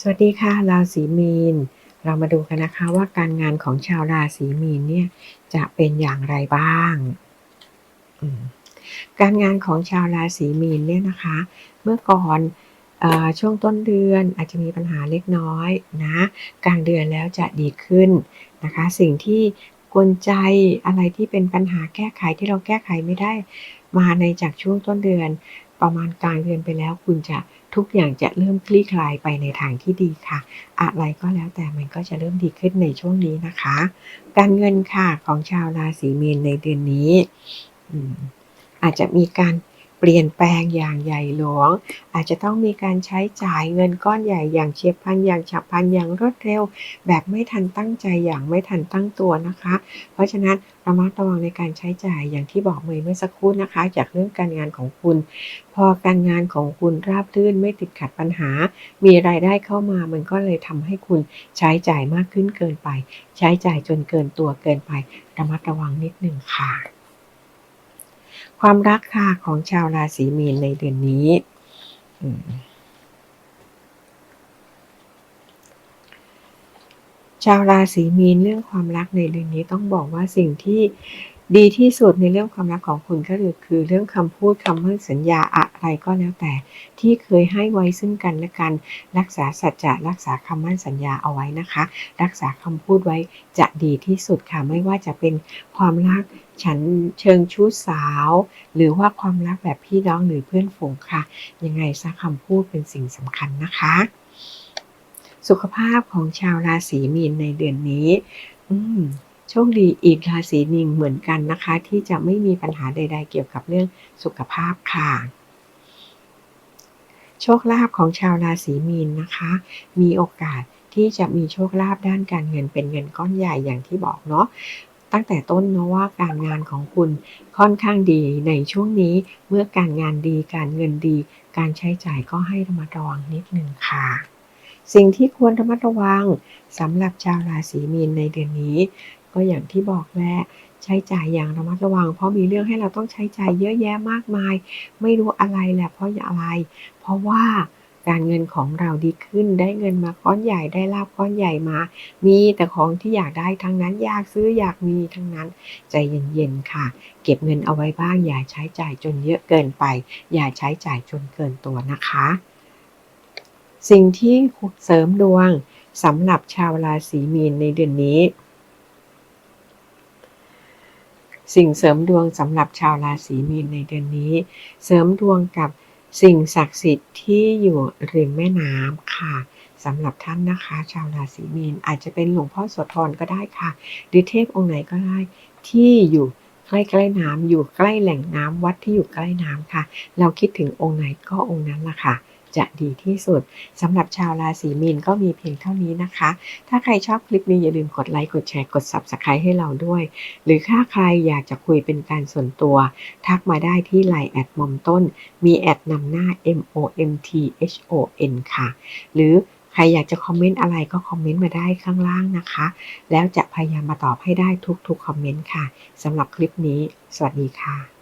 สวัสดีค่ะราศีมีน เรามาดูกันนะคะว่าการงานของชาวราศีมีนเนี่ยจะเป็นอย่างไรบ้าง การงานของชาวราศีมีนเนี่ยนะคะ เมื่อก่อนอช่วงต้นเดือนอาจจะมีปัญหาเล็กน้อยนะกลางเดือนแล้วจะดีขึ้นนะคะ สิ่งที่กวนใจอะไรที่เป็นปัญหาแก้ไขที่เราแก้ไขไม่ได้มาในจากช่วงต้นเดือน ประมาณกลางเดือนไปแล้ว คุณจะทุกอย่างจะเริ่มคลี่คลายไปในทางที่ดีค่ะ อะไรก็แล้วแต่มันก็จะเริ่มดีขึ้นในช่วงนี้นะคะ การเงินค่ะของชาวราศีมีนในเดือนนี้อืมอาจจะมีการ เปลี่ยนแปลงอย่างใหญ่หลวง อาจจะต้องมีการใช้จ่ายเงินก้อนใหญ่อย่างเฉียบพลันอย่างฉับพลันอย่างรวดเร็ว แบบไม่ทันตั้งใจอย่างไม่ทันตั้งตัวนะคะ เพราะฉะนั้นระมัดระวังในการใช้จ่ายอย่างที่บอกเมย์เมื่อสักครู่นะคะ จากเรื่องการงานของคุณ พอการงานของคุณราบรื่นไม่ติดขัดปัญหา มีรายได้เข้ามามันก็เลยทำให้คุณใช้จ่ายมากขึ้นเกินไป ใช้จ่ายจนเกินตัวเกินไประมัดระวังนิดหนึ่งค่ะ ความรักค่ะของชาวราศีมีนในเดือนนี้ชาวราศีมีนเรื่องความรักในเดือนนี้ต้องบอกว่าสิ่งที่ ดีที่สุดในเรื่องความรักของคุณก็คือคือเรื่องคำพูดคำมั่นสัญญาอะไรก็แล้วแต่ ที่เคยให้ไว้ซึ่งกันและกัน รักษาสัจจะรักษาคำมั่นสัญญาเอาไว้นะคะ รักษาคำพูดไว้จะดีที่สุดค่ะไม่ว่าจะเป็นความรักฉันเชิงชู้สาว หรือว่าความรักแบบพี่น้องหรือเพื่อนฝูงค่ะ ยังไงซะคำพูดเป็นสิ่งสำคัญนะคะ สุขภาพของชาวราศีมีนในเดือนนี้ อืม โชคดีอีกราศีหนึ่งเหมือนกันนะคะ ที่จะไม่มีปัญหาใด ๆ เกี่ยวกับเรื่องสุขภาพค่ะ โชคลาภของชาวราศีมีนนะคะ มีโอกาสที่จะมีโชคลาภด้านการเงินเป็นเงินก้อนใหญ่อย่างที่บอกเนาะตั้งแต่ต้นเนาะว่าการงานของคุณค่อนข้างดีในช่วงนี้เมื่อการงานดีการเงินดี การใช้จ่ายก็ให้ระมัดระวังนิดนึงค่ะ สิ่งที่ควรระมัดระวังสำหรับชาวราศีมีนในเดือนนี้ ก็อย่างที่บอกแหละใช้จ่ายอย่างระมัดระวัง เพราะมีเรื่องให้เราต้องใช้จ่ายเยอะแยะมากมาย ไม่รู้อะไรแหละเพราะอะไร เพราะว่าการเงินของเราดีขึ้นได้เงินมาก้อนใหญ่ได้ลาบก้อนใหญ่มา มีแต่ของที่อยากได้ทั้งนั้นอยากซื้ออยากมีทั้งนั้น ใจเย็นๆค่ะ เก็บเงินเอาไว้บ้าง อย่าใช้จ่ายจนเยอะเกินไป อย่าใช้จ่ายจนเกินตัวนะคะ สิ่งที่เสริมดวงสำหรับชาวราศีมีนในเดือนนี้ สิ่งเสริมดวงสำหรับชาวราศีมีนในเดือนนี้ เสริมดวงกับสิ่งศักดิ์สิทธิ์ที่อยู่ริมแม่น้ำค่ะสำหรับท่านนะคะ ชาวราศีมีนอาจจะเป็นหลวงพ่อโสธรก็ได้ค่ะหรือเทพองค์ไหนก็ได้ที่อยู่ใกล้ๆน้ำอยู่ใกล้แหล่งน้ำวัดที่อยู่ใกล้น้ำค่ะ เราคิดถึงองค์ไหนก็องค์นั้นละค่ะ จะดีที่สุดสำหรับชาวราศีมีนก็มีเพียงเท่านี้นะคะ ถ้าใครชอบคลิปนี้อย่าลืมกดไลค์กดแชร์กด Subscribe ให้เราด้วย หรือถ้าใครอยากจะคุยเป็นการส่วนตัว ทักมาได้ที่ไลน์แอดมอมต้น มีแอดนำหน้า M O M T H O N ค่ะ หรือใครอยากจะคอมเมนต์อะไรก็คอมเมนต์มาได้ข้างล่างนะคะ แล้วจะพยายามมาตอบให้ได้ทุกๆคอมเมนต์ค่ะสำหรับคลิปนี้ สวัสดีค่ะ